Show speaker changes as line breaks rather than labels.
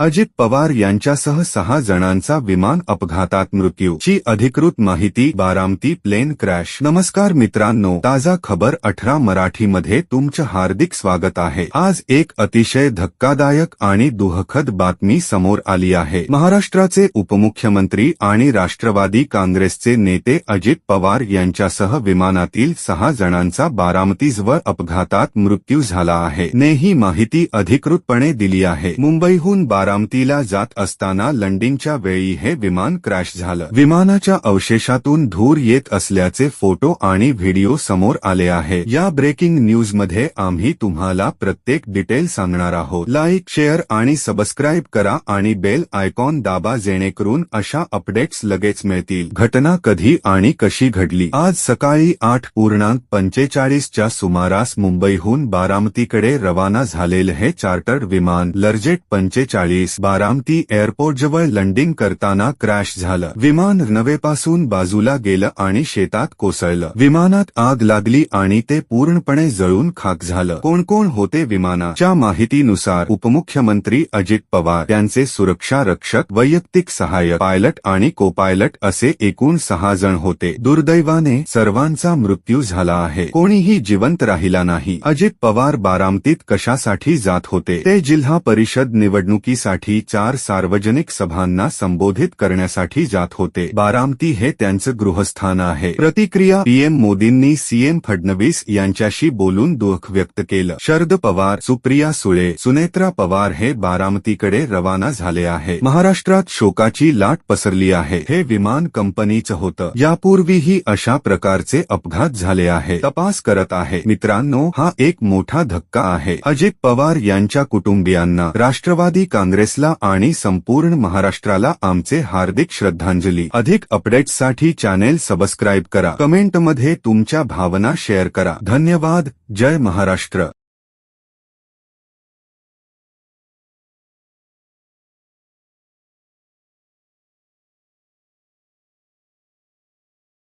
अजित पवार यांच्यासह सहा जणांचा विमान अपघातात मृत्यू ची अधिकृत माहिती बारामती प्लेन क्रॅश. नमस्कार मित्रांनो ताजा खबर अठरा मराठीमध्ये तुमचं हार्दिक स्वागत आहे. आज एक अतिशय धक्कादायक आणि दुःखद बातमी समोर आली आहे. महाराष्ट्राचे उपमुख्यमंत्री आणि राष्ट्रवादी काँग्रेसचे नेते अजित पवार यांच्यासह विमानातील सहा जणांचा बारामतीजवळ अपघातात मृत्यू झाला आहे. ने ही माहिती अधिकृतपणे दिली आहे. मुंबईहून बारामतीला जात असताना लंडिंगच्या वेळी हे विमान क्रॅश झालं. विमानाच्या अवशेषातून धूर येत असल्याचे फोटो आणि व्हिडिओ समोर आले आहे. या ब्रेकिंग न्यूजमध्ये आम्ही तुम्हाला प्रत्येक डिटेल सांगणार आहोत. लाईक शेअर आणि सबस्क्राईब करा आणि बेल आयकॉन दाबा जेणेकरून अशा अपडेट्स लगेच मिळतील. घटना कधी आणि कशी घडली? आज सकाळी आठ पूर्णांक पंचेचाळीसच्या सुमारास मुंबईहून बारामतीकडे रवाना झालेले हे चार्टर्ड विमान लर्जेट पंचेचाळीस बारामती एअरपोर्टजवळ लँडिंग करताना क्रॅश झालं. विमान रनवेपासून बाजूला गेलं आणि शेतात कोसळलं. विमानात आग लागली आणि ते पूर्णपणे जळून खाक झालं. कोण कोण होते विमानाच्या माहितीनुसार उपमुख्यमंत्री अजित पवार त्यांचे सुरक्षा रक्षक वैयक्तिक सहाय्यक पायलट आणि कोपायलट असे एकूण सहा जण होते. दुर्दैवाने सर्वांचा मृत्यू झाला आहे. कोणीही जिवंत राहिला नाही. अजित पवार बारामतीत कशासाठी जात होते? ते जिल्हा परिषद निवडणुकी निवडणुकीसाठी चार सार्वजनिक सभांना संबोधित करण्यासाठी जात होते. बारामती हे त्यांचं गृहस्थान आहे. प्रतिक्रिया पीएम मोदींनी सीएम फडणवीस यांच्याशी बोलून दुःख व्यक्त केलं. शरद पवार सुप्रिया सुळे सुनेत्रा पवार हे बारामतीकडे रवाना झाले आहे. महाराष्ट्रात शोकाची लाट पसरली आहे. हे विमान कंपनीचं होतं. यापूर्वीही अशा प्रकारचे अपघात झाले आहे. तपास करत आहे. मित्रांनो हा एक मोठा धक्का आहे. अजित पवार यांच्या कुटुंबियांना राष्ट्रवादी काँग्रेसला आणि संपूर्ण महाराष्ट्राला आमचे हार्दिक श्रद्धांजली. अधिक अपडेट्ससाठी चॅनेल सबस्क्राईब करा. कमेंटमध्ये तुमच्या भावना शेअर करा. धन्यवाद. जय महाराष्ट्र.